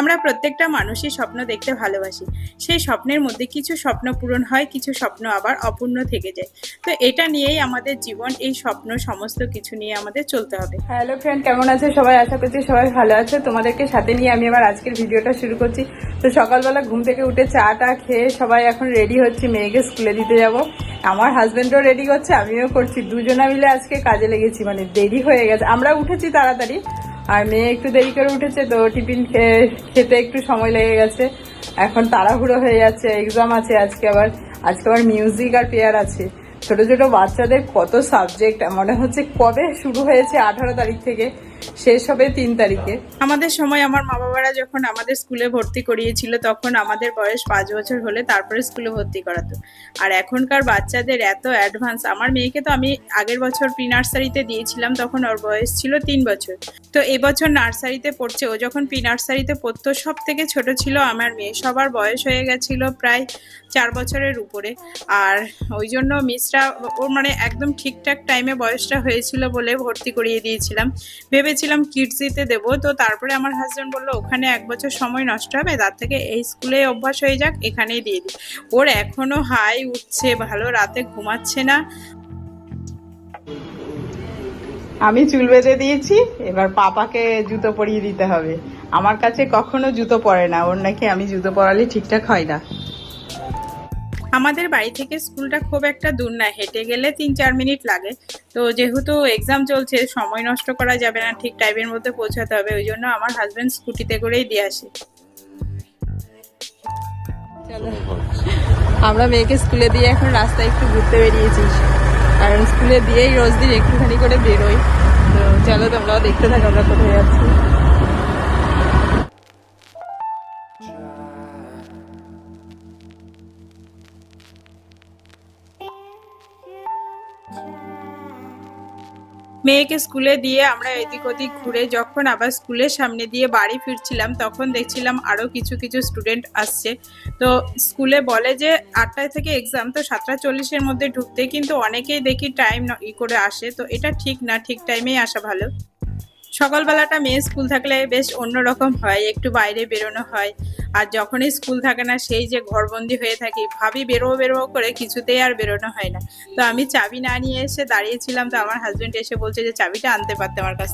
আমরা প্রত্যেকটা মানুষই স্বপ্ন দেখতে ভালোবাসি। সেই স্বপ্নের মধ্যে কিছু স্বপ্ন পূরণ হয়, কিছু স্বপ্ন আবার অপূর্ণ থেকে যায়। তো এটা নিয়েই আমাদের জীবন, এই স্বপ্ন, সমস্ত কিছু নিয়ে আমাদের চলতে হবে। হ্যালো ফ্রেন্ড কেমন আছে? সবাই আশা করছি সবাই ভালো আছে। তোমাদেরকে সাথে নিয়ে আমি আবার আজকের ভিডিওটা শুরু করছি। তো সকালবেলা ঘুম থেকে উঠে চা টা খেয়ে সবাই এখন রেডি হচ্ছে, মেয়েকে স্কুলে দিতে যাব। আমার হাজব্যান্ডও রেডি করছে, আমিও করছি। দুজনা মিলে আজকে কাজে লেগেছি মানে দেরি হয়ে গেছে। আমরা উঠেছি তাড়াতাড়ি আর মেয়ে একটু দেরি করে উঠেছে, তো টিফিন খেতে একটু সময় লেগে গেছে। এখন তাড়াহুড়ো হয়ে যাচ্ছে এক্সাম আছে আজকে আবার। আজকে আবার মিউজিক আর পেয়ার আছে। ছোট ছোট বাচ্চাদের কত সাবজেক্ট মনে হচ্ছে কবে শুরু হয়েছে আঠারো তারিখ থেকে। শেষ হবে তিন তারিখে। আমাদের সময় আমার মা বাবারা যখন আমাদের স্কুলে ভর্তি করিয়েছিল, তখন আমাদের বয়স পাঁচ বছর হলে তারপরে স্কুলে ভর্তি করাতো। আর এখনকার বাচ্চাদের এত অ্যাডভান্স আমার মেয়েকে তো আমি আগের বছর প্রি নার্সারিতে দিয়েছিলাম, তখন ওর বয়স ছিল তিন বছর। তো এবছর নার্সারিতে পড়ছে, ও যখন প্রি নার্সারিতে পড়তো সব থেকে ছোট ছিল আমার মেয়ে। সবার বয়স হয়ে গেছিল প্রায় চার বছরের উপরে। আর ওই জন্য মিসরা ওর মানে একদম ঠিকঠাক টাইমে বয়সটা হয়েছিল বলে ভর্তি করিয়ে দিয়েছিলাম। ভেবেছিলাম কিডসিতে দেবো। তো তারপরে আমার হাজব্যান্ড বলল, ওখানে এক বছর সময় নষ্ট হবে তার থেকে এই স্কুলে অভ্যাস হয়ে যাক, এখানেই দিয়ে দিই। ওর এখনও হাই উঠছে, ভালো, রাতে ঘুমাচ্ছে না। আমি চুল বেঁধে দিয়েছি, এবার পাপাকে জুতো পরিয়ে দিতে হবে। আমার কাছে কখনো জুতো পরে না, ওর নাকি আমি জুতো পরালে ঠিকঠাক হয় না। আমাদের বাড়ি থেকে স্কুলটা খুব একটা দূর না হেঁটে গেলে তিন চার মিনিট লাগে। তো যেহেতু এক্সাম চলছে সময় নষ্ট করা যাবে না ঠিক টাইমের মধ্যে পৌঁছাতে হবে ওই জন্য আমার হাজব্যান্ড স্কুটিতে করেই দিয়ে আসে। আমরা মেয়েকে স্কুলে দিয়ে এখন রাস্তায় একটু ঘুরতে বেরিয়েছি। কারণ স্কুলে দিয়েই রোজ দিন একটুখানি করে বেরোই। তো চলো তোমরাও দেখতে থাকো আমরা কোথায় যাচ্ছি মেয়েকে স্কুলে দিয়ে আমরা এদিক ওদিক ঘুরে যখন আবার স্কুলের সামনে দিয়ে বাড়ি ফিরছিলাম, তখন দেখছিলাম আরও কিছু কিছু স্টুডেন্ট আসছে। তো স্কুলে বলে যে আটটায় থেকে এক্সাম তো সাতটা চল্লিশের মধ্যে ঢুকতে কিন্তু অনেকেই দেখি টাইম ই করে আসে। তো এটা ঠিক না, ঠিক টাইমেই আসা ভালো। সকালবেলাটা মেয়ে স্কুল থাকলে বেশ অন্যরকম হয়, একটু বাইরে বেরোনো হয়। আর যখনই স্কুল থাকে না, সেই যে ঘরবন্দি হয়ে থাকি, ভাবি বেরোবো বেরোবো করে কিছুতেই আর বেরোনো হয় না। তো আমি চাবি না নিয়ে এসে দাঁড়িয়েছিলাম, তো আমার হাজব্যান্ড এসে বলছে যে, চাবিটা আনতে পারতে আমার কাছ।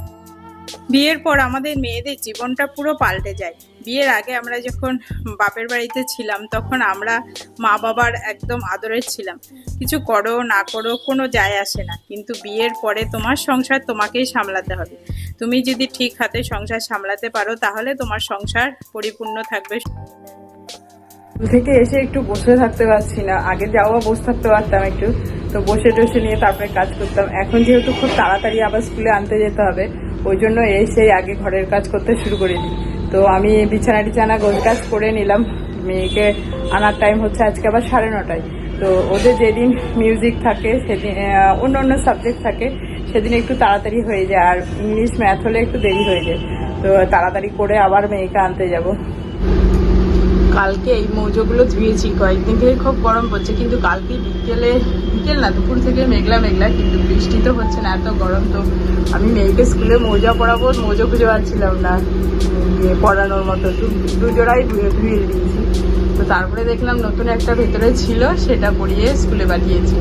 বিয়ের পর আমাদের মেয়েদের জীবনটা পুরো পাল্টে যায়। বিয়ের আগে আমরা যখন বাপের বাড়িতে ছিলাম, তখন আমরা মা বাবার একদম আদরের ছিলাম। কিছু করো, না করো, কোনো যায় আসে না। কিন্তু বিয়ের পরে তোমার সংসার তোমাকেই সামলাতে হবে। তুমি যদি ঠিক হাতে সংসার সামলাতে পারো, তাহলে তোমার সংসার পরিপূর্ণ থাকবে। থেকে এসে একটু বসে থাকতে পারছি না। আগে যাওয়া বসে থাকতে পারতাম একটু। তো বসে টসে নিয়ে তারপরে কাজ করতাম। এখন যেহেতু খুব তাড়াতাড়ি আবার স্কুলে আনতে যেতে হবে, ওই জন্য এসেই আগে ঘরের কাজ করতে শুরু করে দিই তো আমি বিছানা টিছানা গোল কাজ করে নিলাম। মেয়েকে আনার টাইম হচ্ছে আজকে আবার সাড়ে নটায়। তো ওদের যেদিন মিউজিক থাকে, সেদিন অন্য অন্য সাবজেক্ট থাকে সেদিন একটু তাড়াতাড়ি হয়ে যায়, আর ইংলিশ ম্যাথ হলে একটু দেরি হয়ে যায়। তো তাড়াতাড়ি করে আবার মেয়েকে আনতে যাব। কালকে এই মৌজোগুলো ধুয়েছি, কয়েকদিন থেকে খুব গরম পড়ছে, কিন্তু কালকে বিকেলে, বিকেল না, দুপুর থেকে মেঘলা মেঘলা, কিন্তু বৃষ্টি তো হচ্ছে না, এত গরম, তো আমি মেয়েকে স্কুলে মৌজা পরাবো মৌজো খুঁজে পাচ্ছিলাম না। পরানোর মতো দুজোড়াই ধুয়ে ধুয়ে দিয়েছি। তো তারপরে দেখলাম নতুন একটা ভেতরে ছিল, সেটা পরিয়ে স্কুলে পাঠিয়েছি।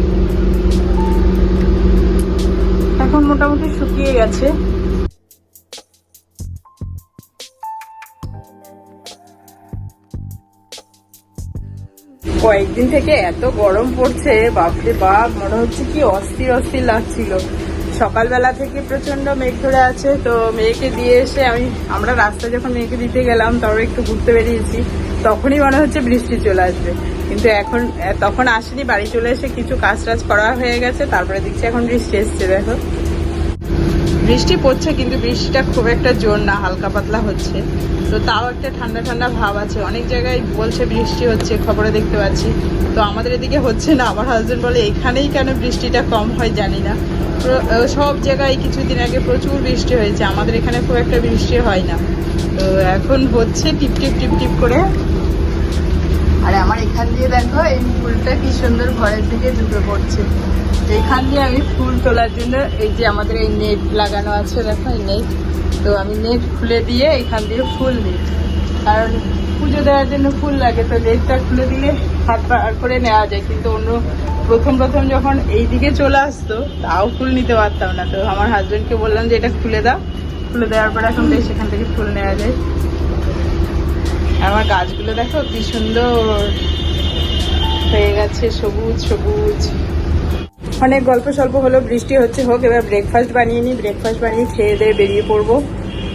এখন মোটামুটি শুকিয়ে গেছে। কয়েকদিন থেকে এত গরম পড়ছে, বাপরে বাপ, মনে হচ্ছে কি অস্থির অস্থির লাগছিল। সকালবেলা থেকে প্রচণ্ড মেঘ ধরে আছে, তো মেয়েকে দিয়ে এসে আমি, আমরা রাস্তা যখন মেয়েকে দিতে গেলাম তবে একটু ঘুরতে বেরিয়েছি, তখনই মনে হচ্ছে বৃষ্টি চলে আসবে। কিন্তু এখন তখন আসেনি, বাড়ি চলে এসে কিছু কাজ টাজ করা হয়ে গেছে, তারপরে দেখছি এখন বৃষ্টি এসছে, দেখো। বৃষ্টি পড়ছে, কিন্তু বৃষ্টিটা খুব একটা জোর না, হালকা পাতলা হচ্ছে। তো তাও একটা ঠান্ডা ঠান্ডা ভাব আছে। অনেক জায়গায় বলছে বৃষ্টি হচ্ছে, খবরে দেখতে পাচ্ছি। তো আমাদের এদিকে হচ্ছে না, আমার হাজবেন্ড বলে এখানেই কেন বৃষ্টিটা কম হয় জানি না। সব জায়গায় কিছুদিন আগে প্রচুর বৃষ্টি হয়েছে, আমাদের এখানে খুব একটা বৃষ্টি হয় না। তো এখন হচ্ছে টিপ টিপ টিপ টিপ করে আর আমার এখান দিয়ে দেখো, এই ফুলটা কি সুন্দর ঘরের দিকে ঢুকে পড়ছে। এখান দিয়ে আমি ফুল তোলার জন্য এই যে আমাদের এই নেট লাগানো আছে, দেখো এই নেট। তো আমি নেট খুলে দিয়ে এখান দিয়ে ফুল নিই কারণ পুজো দেওয়ার জন্য ফুল লাগে, তো নেটটা খুলে দিলে হাত বার করে নেওয়া যায়। কিন্তু অন্য প্রথম প্রথম যখন এই দিকে চলে আসতো, তাও ফুল নিতে পারতাম না। তো আমার হাজবেন্ডকে বললাম যে, এটা খুলে দাও। খুলে দেওয়ার পর এখন বেশ সেখান থেকে ফুল নেওয়া যায়। আমার গাছগুলো দেখো, কি সুন্দর। হয়ে গেছে সবুজ সবুজ। অনেক গল্প স্বল্প হলো, বৃষ্টি হচ্ছে, হোক, এবার ব্রেকফাস্ট বানিয়ে নিই ব্রেকফাস্ট বানিয়ে খেয়ে দিয়ে বেরিয়ে পড়ব।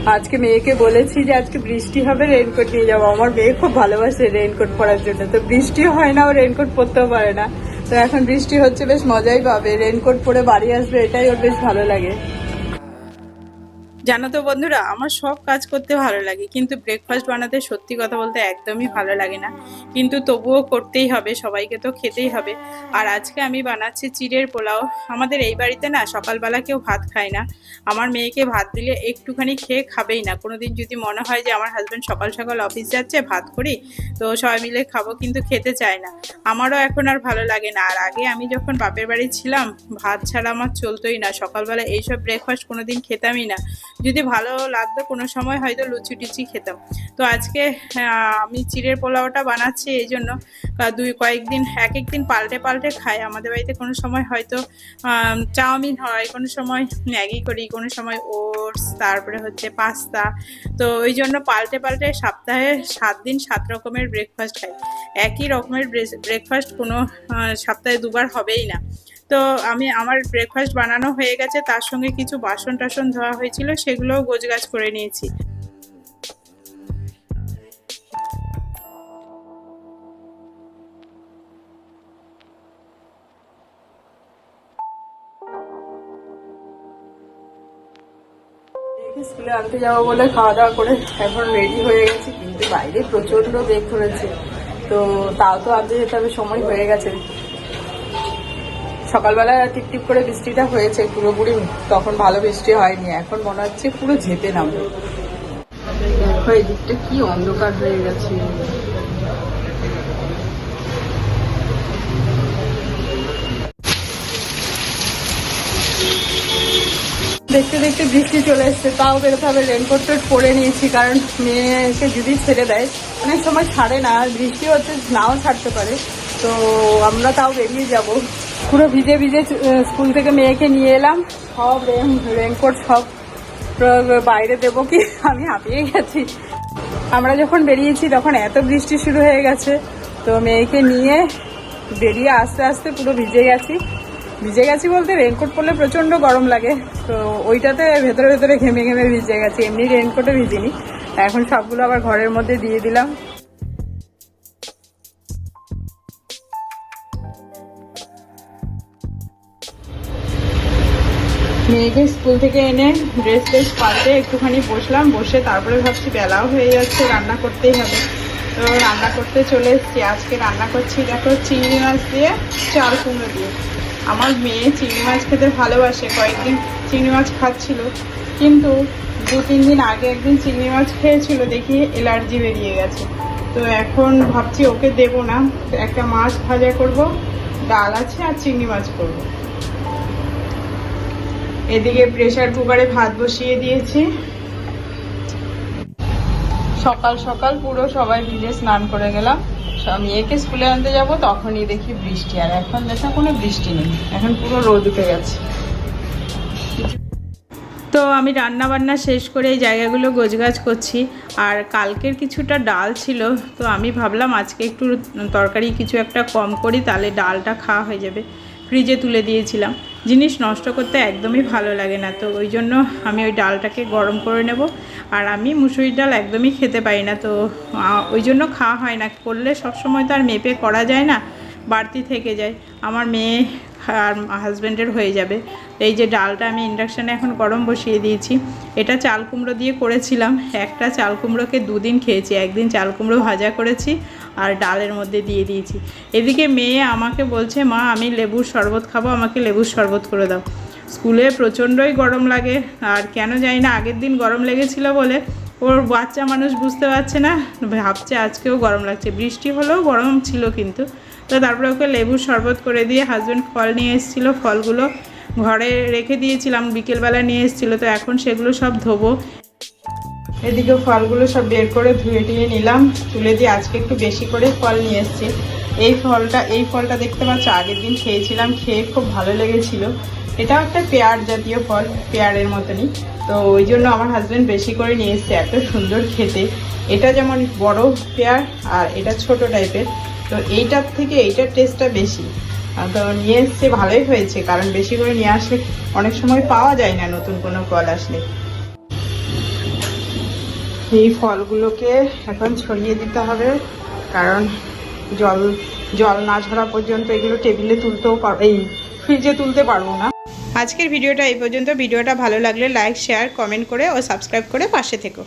আজকে মেয়েকে বলেছি যে আজকে বৃষ্টি হবে রেনকোট নিয়ে যাব। আমার মেয়ে খুব ভালোবাসে রেনকোট পরার জন্য। তো বৃষ্টি হয় না, ও রেনকোট পরতেও পারে না। তো এখন বৃষ্টি হচ্ছে, বেশ মজাই পাবে। রেনকোট পরে বাড়ি আসবে, এটাই ওর বেশ ভালো লাগে। জানো তো বন্ধুরা, আমার সব কাজ করতে ভালো লাগে, কিন্তু ব্রেকফাস্ট বানাতে সত্যি কথা বলতে একদমই ভালো লাগে না। কিন্তু তবুও করতেই হবে, সবাইকে তো খেতেই হবে। আর আজকে আমি বানাচ্ছি চিড়ের পোলাও। আমাদের এই বাড়িতে না সকালবেলা কেউ ভাত খায় না। আমার মেয়েকে ভাত দিলে একটুখানি খেয়ে খাবেই না। কোনো দিন যদি মনে হয় যে আমার হাজব্যান্ড সকাল সকাল অফিস যাচ্ছে, ভাত করি, তো সবাই মিলে খাব, কিন্তু খেতে চায় না। আমারও এখন আর ভালো লাগে না। আর আগে আমি যখন বাপের বাড়ি ছিলাম, ভাত ছাড়া আমার চলতোই না। সকালবেলা এইসব ব্রেকফাস্ট কোনো দিন খেতামই না। যদি ভালো লাগতো, কোনো সময় হয়তো লুচি টুচি খেতাম। তো আজকে আমি চিড়ের পোলাওটা বানাচ্ছি এই জন্য। দুই, কয়েকদিন এক এক দিন পাল্টে পাল্টে খাই। আমাদের বাড়িতে কোনো সময় হয়তো চাউমিন হয়, কোনো সময় ম্যাগি করি, কোনো সময় ওটস, তারপরে হচ্ছে পাস্তা। তো ওই জন্য পাল্টে পাল্টে সপ্তাহে সাত দিন সাত রকমের ব্রেকফাস্ট খাই। একই রকমের ব্রেকফাস্ট কোনো সপ্তাহে দুবার হবেই না। তো আমি, আমার ব্রেকফাস্ট বানানো হয়ে গেছে, তার সঙ্গে কিছু বাসন টাসন ধোয়া হয়েছিল, সেগুলোও গোছগাছ করে নিয়েছি। স্কুলে আনতে যাব বলে খাওয়া দাওয়া করে এখন রেডি হয়ে গেছি, কিন্তু বাইরে প্রচণ্ড বেগ ধরেছে তো তাও তো আনতে যেতে হবে, সময় হয়ে গেছে। সকালবেলা টিপ টিপ করে বৃষ্টিটা হয়েছে পুরোপুরি তখন ভালো বৃষ্টি হয়নি এখন মনে হচ্ছে পুরো ঝেপে নামবে। দেখো এই দিকটা কি অন্ধকার হয়ে গেছে। দেখতে দেখতে বৃষ্টি চলে এসছে তাও বেরোতে হবে রেনকোট টোট পরে নিয়েছি কারণ মেয়েকে যদি ছেড়ে দেয় অনেক সময় ছাড়ে না আর বৃষ্টি হচ্ছে নাও ছাড়তে পারে তো আমরা তাও বেরিয়ে যাব। পুরো ভিজে ভিজে স্কুল থেকে মেয়েকে নিয়ে এলাম। সব রেন রেনকোট সব বাইরে দেবো কি? আমি হাঁপিয়ে গেছি। আমরা যখন বেরিয়েছি, তখন এত বৃষ্টি শুরু হয়ে গেছে। তো মেয়েকে নিয়ে বেরিয়ে আস্তে আস্তে পুরো ভিজে গেছি। ভিজে গেছি বলতে রেনকোট পরলে প্রচণ্ড গরম লাগে। তো ওইটাতে ভেতরে ভেতরে ঘেমে ঘেমে ভিজে গেছি। এমনি রেনকোটে ভিজিনি। এখন সবগুলো আবার ঘরের মধ্যে দিয়ে দিলাম। মেয়েকে স্কুল থেকে এনে ড্রেস ট্রেস পাল্টে একটুখানি বসলাম। বসে তারপরে ভাবছি বেলাও হয়ে যাচ্ছে, রান্না করতেই হবে। তো রান্না করতে চলে এসেছি। আজকে রান্না করছি, দেখো চিংড়ি মাছ দিয়ে চাল কুমড়ো দিয়ে। আমার মেয়ে চিংড়ি মাছ খেতে ভালোবাসে, কয়েকদিন চিংড়ি মাছ খাচ্ছিল। কিন্তু দু, তিন দিন আগে একদিন চিংড়ি মাছ খেয়েছিল, দেখি এলার্জি বেরিয়ে গেছে। তো এখন ভাবছি ওকে দেবো না। একটা মাছ ভাজা করব, ডাল আছে আর চিংড়ি মাছ করব। এদিকে প্রেশার কুকারে ভাত বসিয়ে দিয়েছি। সকাল সকাল পুরো সবাই মিলে স্নান করে গেলাম। সব মেয়েকে স্কুলে আনতে যাব, তখনই দেখি বৃষ্টি। আর এখন দেখা, কোনো বৃষ্টি নেই। এখন পুরো রোদ উঠে গেছে। তো আমি রান্না বান্না শেষ করে এই জায়গাগুলো গোছগাছ করছি। আর কালকের কিছুটা ডাল ছিল, তো আমি ভাবলাম আজকে একটু তরকারি কিছু একটা কম করি, তাহলে ডালটা খাওয়া হয়ে যাবে। ফ্রিজে তুলে দিয়েছিলাম। জিনিস নষ্ট করতে একদমই ভালো লাগে না, তো ওই জন্য আমি ওই ডালটাকে গরম করে নেব। আর আমি মুসুরির ডাল একদমই খেতে পারি না, তো ওই জন্য খাওয়া হয় না। করলে সবসময় তো আর মেপে করা যায় না, বাড়তি থেকে যায়। আমার মেয়ে আর হাজব্যান্ডের হয়ে যাবে। এই যে ডালটা আমি ইন্ডাকশানে এখন গরম বসিয়ে দিয়েছি, এটা চাল কুমড়ো দিয়ে করেছিলাম। একটা চাল কুমড়োকে দুদিন খেয়েছি, একদিন চাল কুমড়ো ভাজা করেছি। আর ডালের মধ্যে দিয়ে দিয়েছি। এদিকে মেয়ে আমাকে বলছে, মা, আমি লেবুর শরবত খাব, আমাকে লেবুর শরবত করে দাও। স্কুলে প্রচণ্ডই গরম লাগে, আর কেন জানি না, আগের দিন গরম লেগেছিল বলে ওর বাচ্চা মানুষ বুঝতে পারছে না, ভাবছে আজকেও গরম লাগছে। বৃষ্টি হলেও গরম ছিল কিন্তু। তো তারপরে ওকে লেবুর শরবত করে দিয়ে হাজব্যান্ড ফল নিয়ে এসেছিল, ফলগুলো ঘরে রেখে দিয়েছিলাম, বিকেলবেলা নিয়ে এসেছিল। তো এখন সেগুলো সব ধোবো এদিকে ফলগুলো সব বের করে ধুয়ে টুয়ে নিলাম। তুলে দিয়ে আজকে একটু বেশি করে ফল নিয়ে এসেছি। এই ফলটা এই ফলটা দেখতে পাচ্ছ, আগের দিন খেয়েছিলাম, খেয়ে খুব ভালো লেগেছিল। এটাও একটা পেয়ার জাতীয় ফল, পেয়ারের মতনই। তো ওই জন্য আমার হাজব্যান্ড বেশি করে নিয়ে এসছে, এত সুন্দর খেতে। এটা যেমন বড় পেয়ার আর এটা ছোট টাইপের তো এইটার থেকে এইটার টেস্টটা বেশি। তো নিয়ে এসছে, ভালোই হয়েছে। কারণ বেশি করে নিয়ে আসলে অনেক সময় পাওয়া যায় না নতুন কোনো ফল আসলে। এই ফলগুলোকে এখন ছড়িয়ে দিতে হবে, কারণ জল জল না ঝরা পর্যন্ত এগুলো টেবিলে তুলতেও পার, এই ফ্রিজে তুলতে পারব না। আজকের ভিডিওটা এই পর্যন্ত। ভিডিওটা ভালো লাগলে লাইক, শেয়ার, কমেন্ট করে ও সাবস্ক্রাইব করে পাশে থেকো।